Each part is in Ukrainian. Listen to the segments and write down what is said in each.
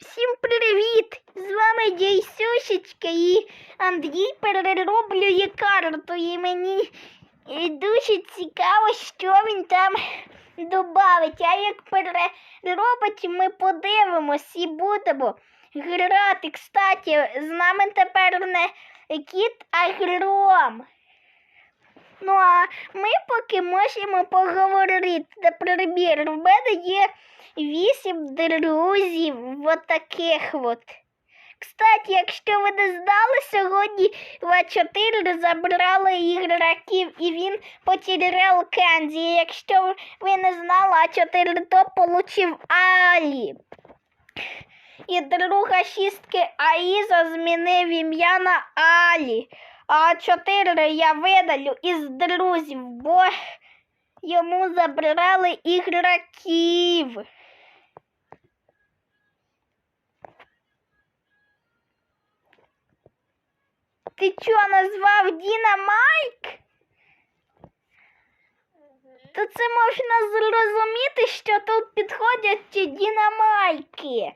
Всім привіт! З вами Дійсюшечка і Андрій перероблює карту. І мені е, дуже цікаво, що він там додавить. А як переробить, ми подивимось і будемо грати. Кстати, з нами тепер не кіт, а гром. Ну а ми поки можемо поговорити. Наприклад, в мене є вісім друзів от таких от. Кстати, якщо ви не знали, сьогодні в 4 забрали ігроків і він потеряв Кензі. Якщо ви не знали, А4 то получив Алі. І друга шістки Аїза змінив ім'я на Алі. А 4 я видалю із друзів, бо йому забрали ігроків. Ти чого назвав Діна Майк? То це можна зрозуміти, що тут підходять ті дінамайки.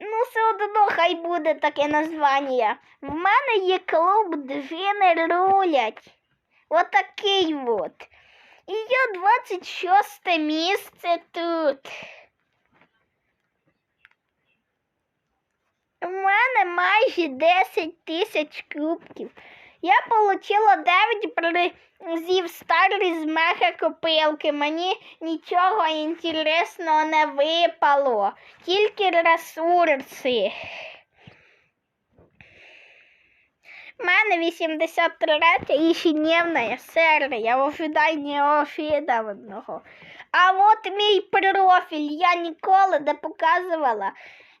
Ну, все одно хай буде таке названня. В мене є клуб Двіни рулять. Отакий от. І я 26 місце тут. У мене майже 10 тисяч кубків. Я отримала 9 призів старі з мега копилки. Мені нічого інтересного не випало. Тільки ресурси. У мене 83 ежедневная серія в ожиданні ожиданого. А от мій профіль я ніколи не показувала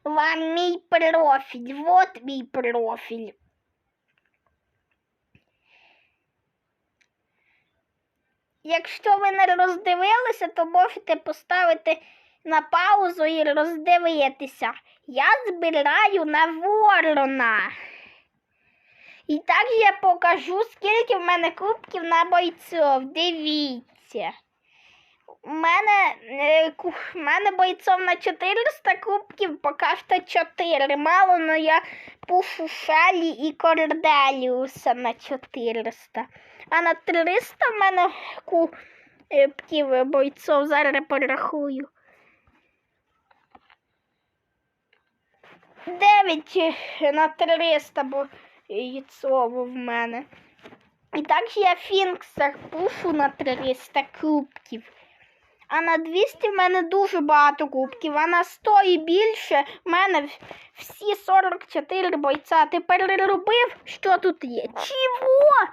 вам мій профіль. Вот мій профіль. Якщо ви не роздивилися, то можете поставити на паузу і роздивитися. Я збираю на ворона. І також я покажу, скільки в мене кубків на бойцов. Дивіться. У мене, е, в мене бойцов на 400 кубків, поки що 4. Мало, але я пушу Шелі і Корделіуса на 400. А на 300 в мене кубків бойцов. Зараз порахую. 9 на 300 бойцов в мене. І також я Фінксах пушу на 300 кубків. А на 200 в мене дуже багато кубків, а на 100 і більше в мене всі 44 бойця. Ти переробив, що тут є? Чого?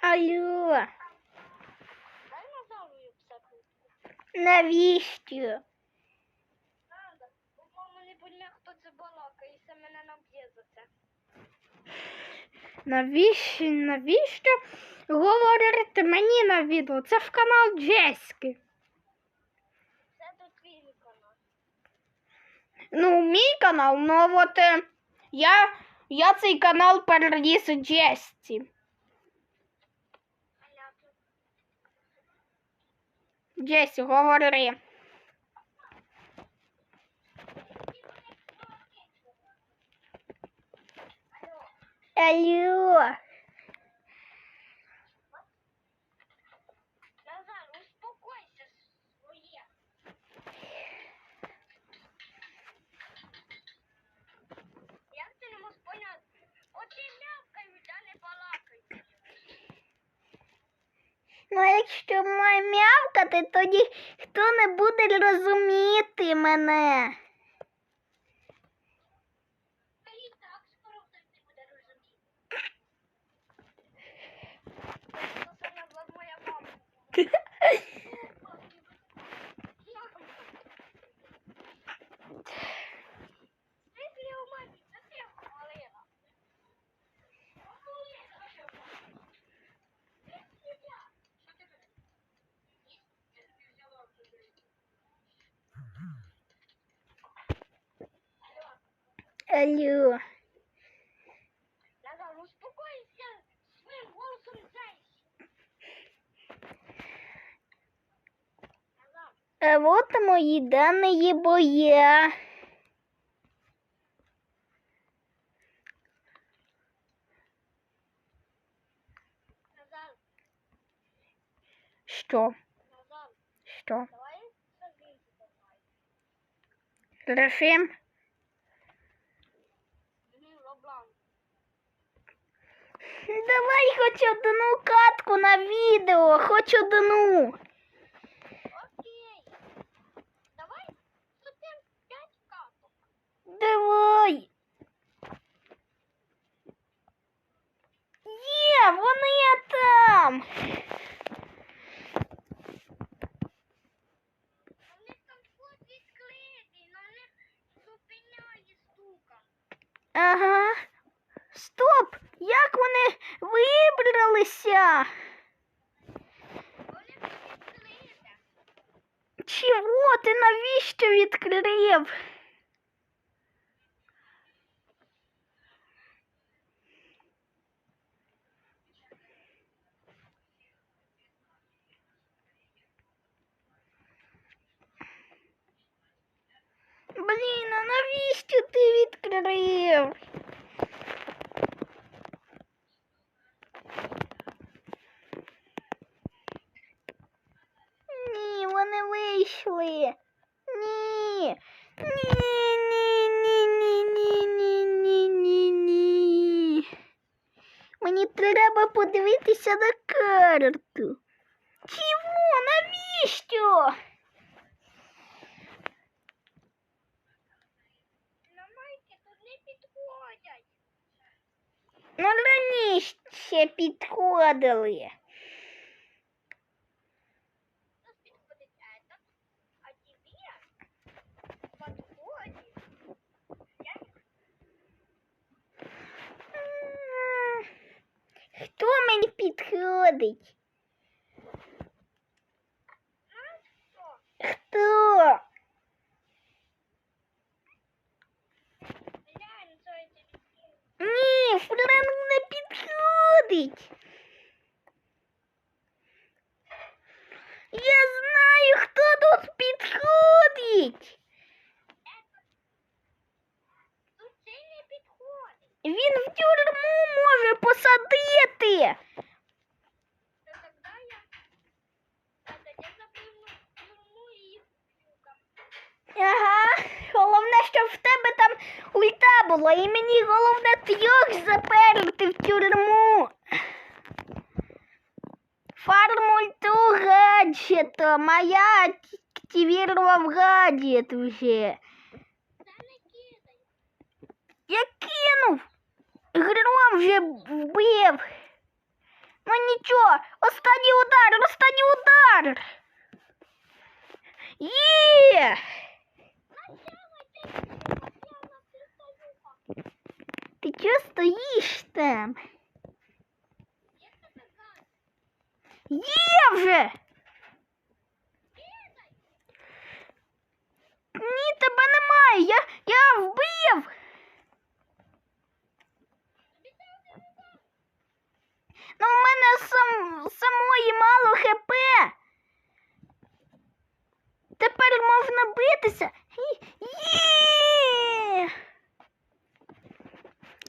за це. Навіщо? Навіщо говорити мені на відео? Це в канал Джеськи. Це тут твій канал. Ну, мій канал, ну от е, я, я цей канал переніс Джесті. Джесі, говори. Алло. Назар, успокойся своє. Як ти не можеш поняти? Оці мявкають, а не балакають. Ну, якщо маю м'явкати, тоді хто не буде розуміти мене. Та і так скоро хтось не буде розуміти. Це саме була моя мама. Мама. Алло. Назар, успокойся своїм голосом А вот мої дані боя. Що? Що? давай Давай хоч одну катку на відео, хоч одну. Окей. Давай садим п'ять каток. Давай. Є, вони там. У них там вход відкритий, них зупиняє стука. Ага. Стоп! Як вони вибралися? Чого ти навіщо відкрив? Блін, а навіщо ти відкрив? Ні, вони вийшли. Ні. Ні, ні, ні, ні, ні, ні, ні, ні, ні. Мені треба подивитися на карту. Чого? Навіщо? Не. Ну, раніше підходили. দিই трьох заперти в тюрму. Фарм ульту гаджетом, а я активував гаджет вже. Та не кидай. Я кинув. Гром вже вбив. Ну нічого, останній удар, останній удар. Є! Ти чого стоїш там? Є вже!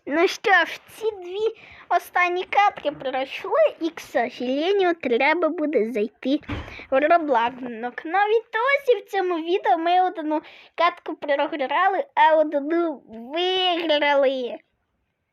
Ну що ж, ці дві останні катки пройшли, і, к сожалению, треба буде зайти в Роблакнок. Ну, відтосі в цьому відео ми одну катку програли, а одну виграли.